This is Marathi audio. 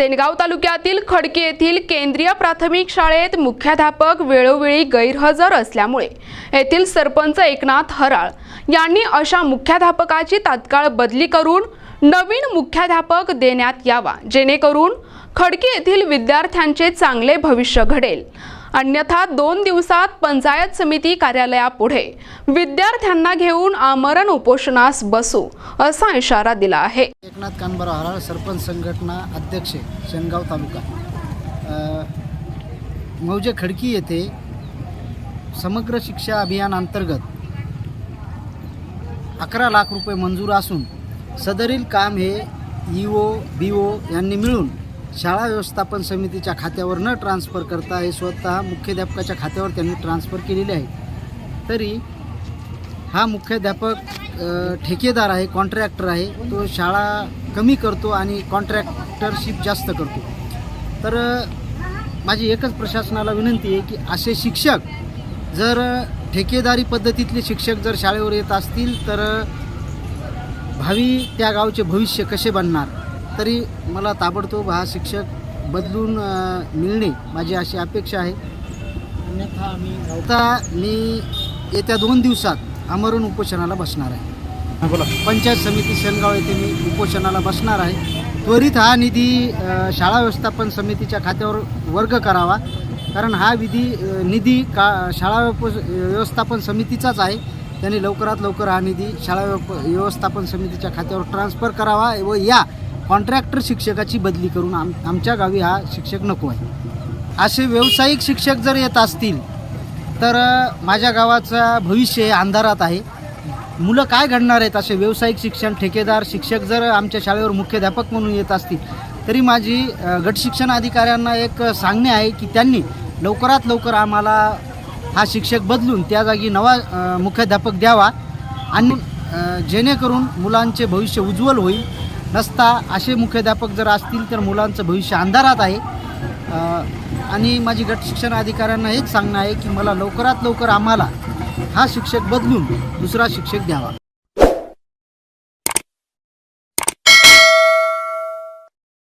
सेनगाव तालुक्यातील खडकी येथील केंद्रीय प्राथमिक शाळेत मुख्याध्यापक वेळोवेळी गैरहजर असल्यामुळे येथील सरपंच एकनाथ हराळ यांनी अशा मुख्याध्यापकाची तात्काळ बदली करून नवीन मुख्याध्यापक देण्यात यावा जेणेकरून खडकी येथील विद्यार्थ्यांचे चांगले भविष्य घडेल. अन्यथा दोन दिवसात पंचायत समिती कार्यालयापुढे विद्यार्थ्यांना घेऊन आमरण उपोषणास बसू असा इशारा दिला आहे. एकनाथ कानबरा हराळ सरपंच संघटना अध्यक्ष शेनगाव तालुका. मौजे खडकी येथे समग्र शिक्षा अभियान अंतर्गत अकरा लाख रुपये मंजूर असून सदरील काम हे ई ओ बी ओ यांनी मिळून शाळा व्यवस्थापन समितीच्या खात्यावर न ट्रान्स्फर करता हे स्वतः मुख्याध्यापकाच्या खात्यावर त्यांनी ट्रान्स्फर केलेले आहे. तरी हा मुख्याध्यापक ठेकेदार आहे कॉन्ट्रॅक्टर आहे तो शाळा कमी करतो आणि कॉन्ट्रॅक्टरशिप जास्त करतो. तर माझी एकच प्रशासनाला विनंती आहे की असे शिक्षक जर ठेकेदारी पद्धतीतले शिक्षक जर शाळेवर येत असतील तर भावी त्या गावचे भविष्य कसे बनणार? तरी मला ताबडतोब हा शिक्षक बदलून मिळणे माझी अशी अपेक्षा आहे. अन्यथा आम्ही आता मी येत्या दोन दिवसात आमरण उपोषणाला बसणार आहे. बोला. पंचायत समिती शेनगाव येथे मी उपोषणाला बसणार आहे. त्वरित हा निधी शाळा व्यवस्थापन समितीच्या खात्यावर वर्ग करावा. कारण हा विधी निधी का शाळा व्यवस्थापन समितीचाच आहे. त्यांनी लवकरात लवकर हा निधी शाळा व्यवस्थापन समितीच्या खात्यावर ट्रान्स्फर करावा व या कॉन्ट्रॅक्टर शिक्षकाची बदली करून आम आमच्या गावी हा शिक्षक नको आहे. असे व्यावसायिक शिक्षक जर येत असतील तर माझ्या गावाचं भविष्य हे अंधारात आहे. मुलं काय घडणार आहेत असे व्यावसायिक शिक्षण ठेकेदार शिक्षक जर आमच्या शाळेवर मुख्याध्यापक म्हणून येत असतील तरी माझी गटशिक्षण अधिकाऱ्यांना एक सांगणे आहे की त्यांनी लवकरात लवकर आम्हाला हा शिक्षक बदलून त्या जागी नवा मुख्याध्यापक द्यावा. आणि जेणेकरून मुलांचे भविष्य उज्ज्वल होईल. नसता असे मुख्याध्यापक जर असतील तर मुलांचं भविष्य अंधारात आहे. आणि माझी गट शिक्षण अधिकाऱ्यांना हेच सांगणं आहे की मला लवकरात लवकर आम्हाला हा शिक्षक बदलून दुसरा शिक्षक द्यावा.